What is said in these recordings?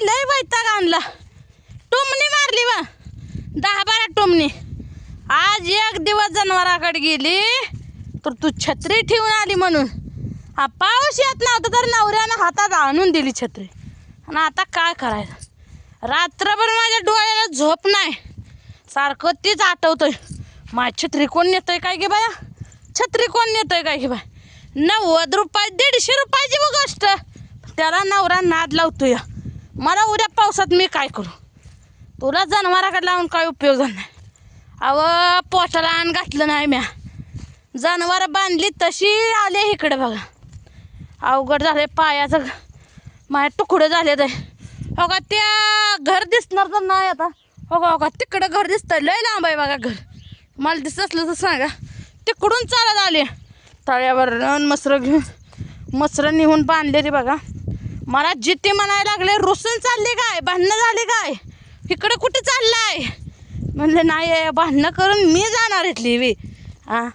नाही लय वैताग आणला. टुमणी मारली वा दहा बारा टुमणी. आज एक दिवस जनावराकडे गेली तर तू छत्री ठेवून आली म्हणून. हा पाऊस येत नव्हता तर नवऱ्यानं हातात आणून दिली छत्री. आणि आता काय करायचं? रात्रभर माझ्या डोळ्याला झोप नाही. सारखं तीच आठवतंय. माझी छत्री कोण नेतोय काय की बाया? छत्री कोण नेतोय काय की बाय? नव्वद रुपये दीडशे रुपयाची गोष्ट. त्याला नवरा नाद लावतोय. मला उद्या पावसात मी काय करू? तुला जनावराकडे लावून काय उपयोग झाला? नाही अव पोटाला आण घातलं नाही म्या. जनावर बांधली तशी आले इकडे बघा. अवघड झाले पायाचं माझ्या तुकडे झाले ते. हो का त्या घर दिसणार तर नाही आता. हो का हो का तिकडं घर दिसतं लय लांब आहे बघा घर. मला दिसत असलं तर सांगा. तिकडून चालत आले. तळ्यावर मसरं घेऊन मसरं नेऊन बांधले रे बघा. मला जिथे म्हणायला लागले रुसून चालले काय? भांडणं झाले काय? इकडं कुठे चाललाय? म्हणलं नाही भांडणं करून मी जाणार इथली वी हा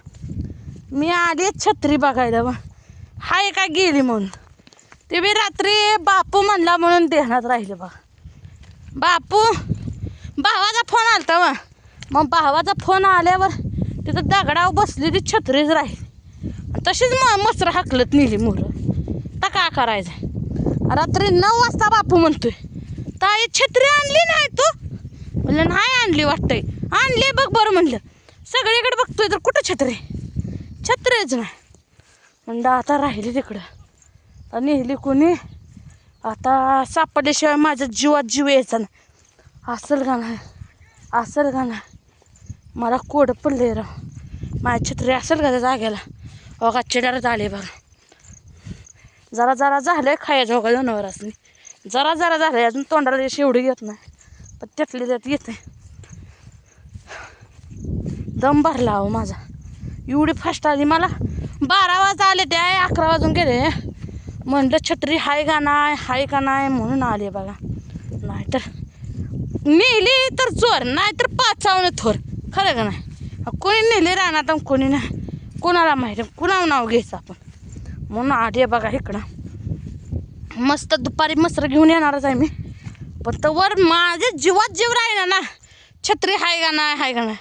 मी आली छत्री बघायला मग हाय का गेली म्हणून? ते बी रात्री बापू म्हणला म्हणून ध्यानात राहिले बघा बापू भावाचा फोन आलता वा मग भावाचा फोन आल्यावर तिथं दगडावर बसलेली छत्रीच राहिली. तशीच मग मसरं हाकलत नेली मुलं. तर काय करायचं? रात्री नऊ वाजता बापू म्हणतोय ताई छत्री आणली नाही तू? म्हणलं नाही आणली वाटतंय. आणली बघ बरं म्हणलं. सगळीकडे बघतोय तर कुठं छत्री छत्रीच नाही. म्हणलं आता राहिली तिकडं. आता नेली कोणी? आता सापडल्याशिवाय माझ्या जीवात जीव यायचा ना असेल का नाही? असेल का नाही? मला कोड पडले राव. माझी छत्री असेल का त्या जाग्याला अगा का चिडारच आले बघा. जरा जरा झालंय खायचं होगा जनावरांनी जरा जरा झालंय अजून तोंडाला शेवडी येत नाही. पण त्यातली त्यात येते. दम भरला हो माझा. एवढी फास्ट आली मला. बारा वाजता आले ते अकरा वाजून गेले. म्हणलं छत्री हाय का नाही हाय का नाही म्हणून आले बघा. नाहीतर नेली तर चोर नाहीतर पाचावणं थोर. खरं का नाही? कोणी नेले राहणार तर कोणी नाही. कोणाला माहिती कुणावर नाव घ्यायचं आपण? म्हणून आले बघा इकडं. मस्त दुपारी मसर घेऊन येणारच आहे मी. पण तर वर माझ्या जीवात जीव राहिना ना. छत्री हाय का नाही हाय का नाही?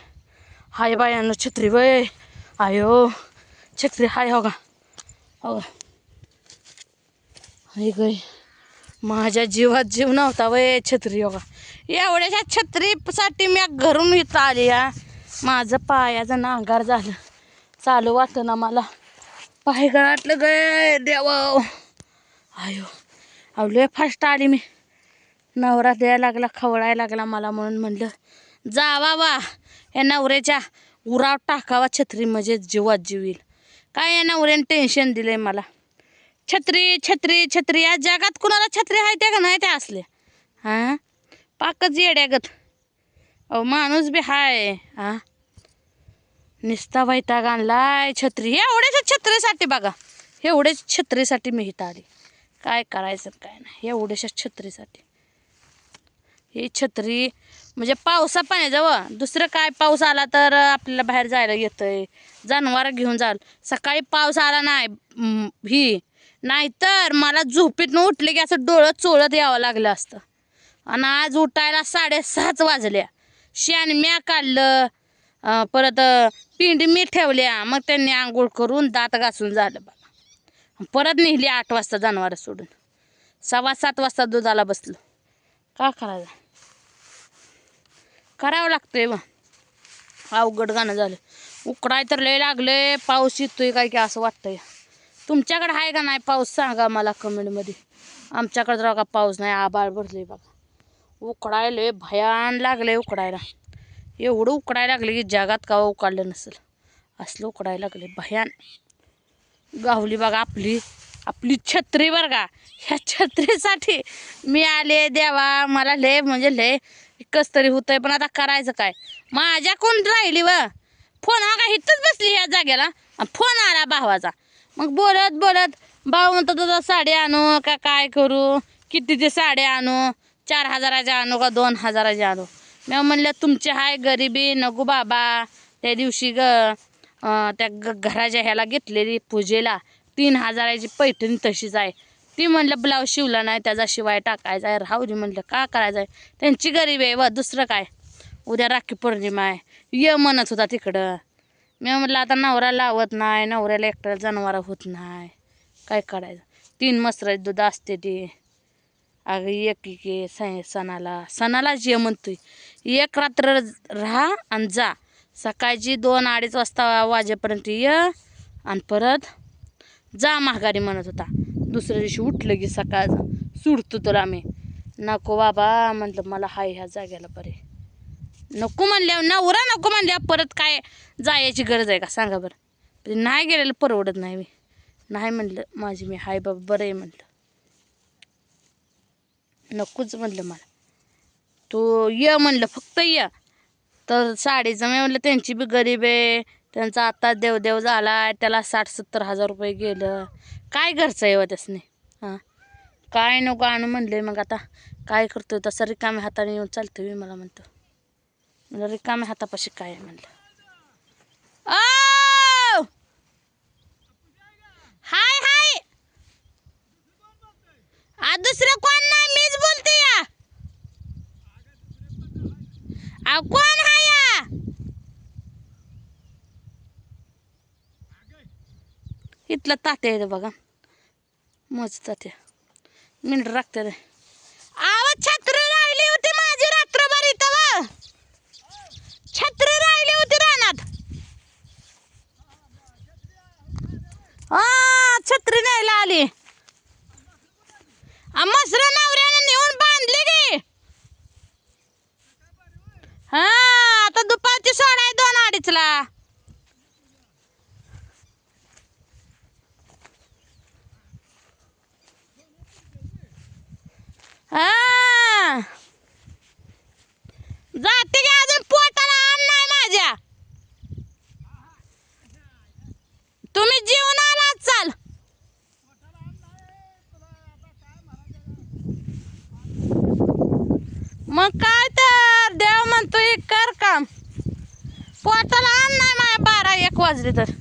हाय बायानं छत्री वय. आयो छत्री हाय हो का? हो का? गय माझ्या जीवात जीव नव्हता वय छत्री हो का? एवढ्याशा छत्रीसाठी मी घरून इथं आली या. माझं पायाचं नांगार झालं. चालू वाटतं ना मला. पाय गळाटलं गय देवा. आयो अहो फास्ट आली मी. नवरा द्यायला लागला खवळायला लागला मला म्हणून म्हणलं जावा वा या नवऱ्याच्या उराव टाकावा छत्री म्हणजे जीवात जीव येईल काय या नवऱ्याने टेन्शन दिलंय मला. छत्री छत्री छत्री या जगात कुणाला छत्री आहे त्या का नाही त्या असल्या. हां? पाकच येड्यागत अहो माणूस बी हाय. हां? निस्ता वैताग आणलाय छत्री. एवढ्याच छत्रीसाठी बघा. एवढ्याच छत्रीसाठी मी इथं आली. काय करायचं काय नाही. एवढ्याशा छत्रीसाठी. ही छत्री म्हणजे पावसा पाण्याजवळ दुसरं काय पाऊस आला तर आपल्याला बाहेर जायला येतंय. जनावर घेऊन जाल. सकाळी पाऊस आला नाही ही. नाहीतर मला झोपेतनं उठले की असं डोळं चोळत यावं लागलं असतं. आणि आज उठायला साडेसहाच वाजल्या. शेण म्या काढलं. परत पिंडी मी ठेवल्या. मग त्यांनी आंघोळ करून दात घासून झालं बाबा परत नेली आठ वाजता जनावरं सोडून. सव्वा सात वाजता दुधाला बसलो. का करायचं? करावं लागतंय बा. अवघड गाणं झालं. उकडाय तर लय लागले पाऊस येतोय काय की असं वाटतंय. तुमच्याकडे आहे का नाही पाऊस सांगा मला कमेंटमध्ये. आमच्याकडे तर का पाऊस नाही. आबाळ भरले बघा. उकडाय लय भयान लागले उकडायला. एवढं उकडायला लागले की जगात का उकाडलं नसेल. असलं उकडायला लागले. भयान. गावली बघा आपली आपली छत्री बरं का. ह्या छत्रीसाठी मी आले देवा मला लय म्हणजे लय कस तरी होतंय पण आता करायचं काय? माझ्या कोण राहिली व? फोन हा का इथंच बसली ह्या जागेला? फोन आला भावाचा. मग बोलत बोलत भाऊ म्हणतो तुझा साडी आणू का काय करू? कितीची साडी आणू? चार हजाराच्या आणू का दोन हजाराच्या आणू? मी म्हणलं तुमचे हाय गरिबी नगू बाबा. त्या दिवशी ग त्या ग घराच्या ह्याला घेतलेली पूजेला तीन हजाराची पैठणी तशीच आहे. ती म्हणलं ब्लाऊज शिवला नाही त्याचा शिवाय टाकायचा आहे. राहू दे म्हणलं का करायचं आहे? त्यांची गरीब आहे व दुसरं काय? उद्या राखी पौर्णिमा आहे. ये म्हणत होता तिकडं. मी म्हटलं आता नवरा लावत नाही नवऱ्याला एकट्याला जनावर होत नाही. काय करायचं? तीन मसराची दूध असते ती. अगं एक एक ये सणाला सणालाच ये म्हणतोय. एक रात्र राहा आणि जा. सकाळची दोन अडीच वाजता वाजेपर्यंत ये आणि परत जा माघारी म्हणत होता. दुसऱ्या दिवशी उठलं की सकाळ सुटतो तुला मी नको बाबा म्हटलं मला हाय ह्या जाग्याला बरे नको म्हणल्या नवरा नको म्हणल्या परत काय जायची गरज आहे का? सांगा बरं. नाही गेलेलं परवडत नाही मी नाही म्हणलं माझी मी हाय बाबा बरं आहे म्हणलं. नकोच म्हणलं मला. तू ये म्हणलं फक्त ये. तर साडीचं मी म्हणलं त्यांची बी गरीब आहे. त्यांचा आता देवदेव झाला त्याला साठ सत्तर हजार रुपये गेलं. काय घरचं आहे त्यासने? हां? काय नको आणू म्हणले मग आता. काय करतो तसं रिकाम्या हाताने येऊन चालतो मी मला म्हणतो. मला रिकाम्या हातापाशी काय आहे म्हणलं. आ हाय हाय आ दुसरं कोण नाही मीच बोलते या आ कोण हाय या इथलं तात्या आहे बघा. मज तात्या. मिनिट राखते रे. आवाज छत्री राहिली होती माझी रात्रभर इथं व छत्री राहिली होती रानात. हा छत्री न्यायला आली. आ, नवऱ्याने नवऱ्यानं नेऊन बांधली गे. हा आता दुपारची सोडाय दोन अडीचला. हा. जाते की अजून पोटाला आणणार माझ्या. तुम्ही जेवण आलात चाल. मग काय तर देव म्हणतो एक कर काम. पोटाला अन्न नाही माझ्या बारा एक वाजले तर.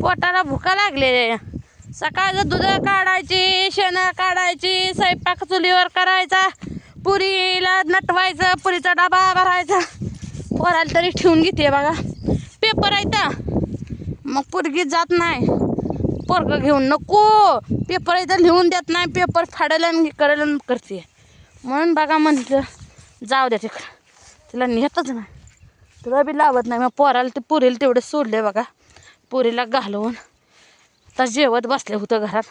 पोटाला भुका लागले सकाळचं दूध काढायची शेणं काढायची स्वयंपाक चुलीवर करायचा पुरीला नटवायचं पुरीचा डबा भरायचा. पोराला तरी ठेवून घेते बघा. पेपर आहे तर मग पोरगी जात नाही. पोरगं घेऊन नको. पेपर आहे तर लिहून देत नाही. पेपर फाडायला आणि करायला करते. म्हणून बघा म्हटलं जाऊ द्या तिकडं. तिला नेतच नाही. तुला बी लावत नाही. मग पोराला ते पुरीला तेवढं सोडले बघा. पुरीला घालवून. आता जेवत बसले होतं घरात.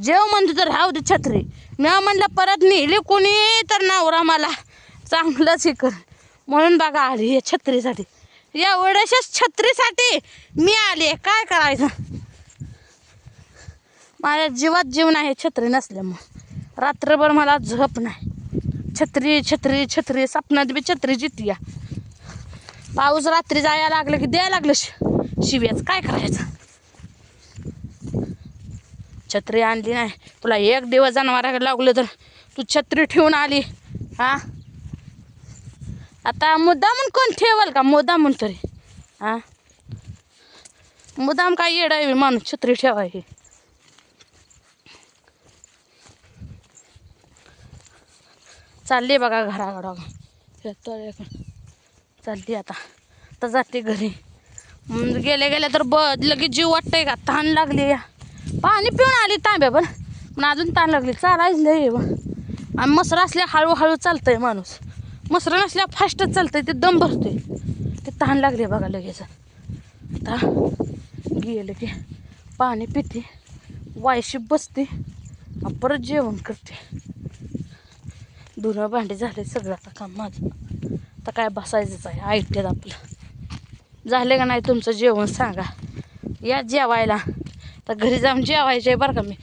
जेव म्हणतो तर राहू दे छत्री. मी म्हणलं परत नेली कोणी तर नवरा मला. चांगलंच हे कर. म्हणून बघा आली या छत्रीसाठी. एवढ्याशाच छत्रीसाठी मी आली काय करायचं? माझ्या जीवात जीव नाही छत्री नसल्यामुळं. रात्रभर मला झोप नाही. छत्री छत्री छत्री सपनात बी छत्री जितिया. पाऊस रात्री जायला लागलं की द्यायला लागलं शि शिव्याच. काय करायचं? छत्री आणली नाही. तुला एक दिवस जनावराकडे लागलं तर तू छत्री ठेवून आली. हा? आता मुद्दामून कोण ठेवल का? मुद्दामून तरी. हा? मुद्दाम काय येड आहे माणूस छत्री ठेवायची. चालली बघा घराकडं चालली आता. तर जाते घरी. मग गेले तर ब लगेच जीव वाटतंय का? तहान लागली या. पाणी पिऊन आली तांब्या पण. पण अजून ताण लागली. चालायच लय आणि मसरा असल्या हळूहळू चालतंय माणूस. मसरा नसल्या फास्टच चालतंय. ते दम भरतोय. ते ताण लागले बघा लगेच. आता गेलं की पाणी पिते वायशी बसते परत जेवण करते. धुणं भांडी झाले सगळं आता काम माझं. आता काय बसायचंच आहे. ऐकतेत आपलं. झाले का नाही तुमचं जेवण सांगा. या जेवायला. तर घरी जाऊन जेवायचे बरं का मी.